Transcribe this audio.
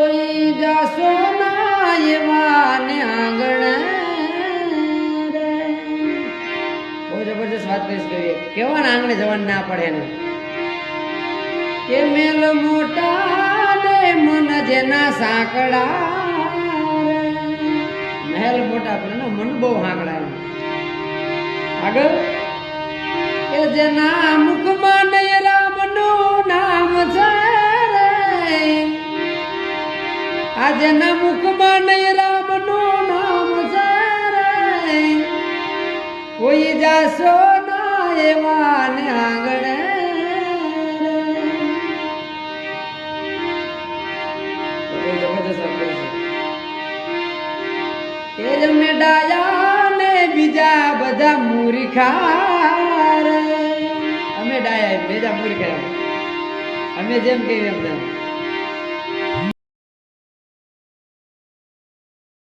કોઈ જાસો કેવા આંગણે જવાનું ના પડે ને કે મેલ મોટા ને મન જેના સાંકડા રે. મહેલ મોટા પણ મન બહુ હાંકડા આગળ? કે જેના આ જેના મુખમાં નહીં રામનું નામ સારે કોઈ જાસો ના એવા ને આંગણે બહુ જબરદસ્ત છે. એ જ અમે ડાયા ને બીજા બધા મૂર્ખા. અમે ડાયા બીજા મૂર્ખા. અમે જેમ કહીએ એમ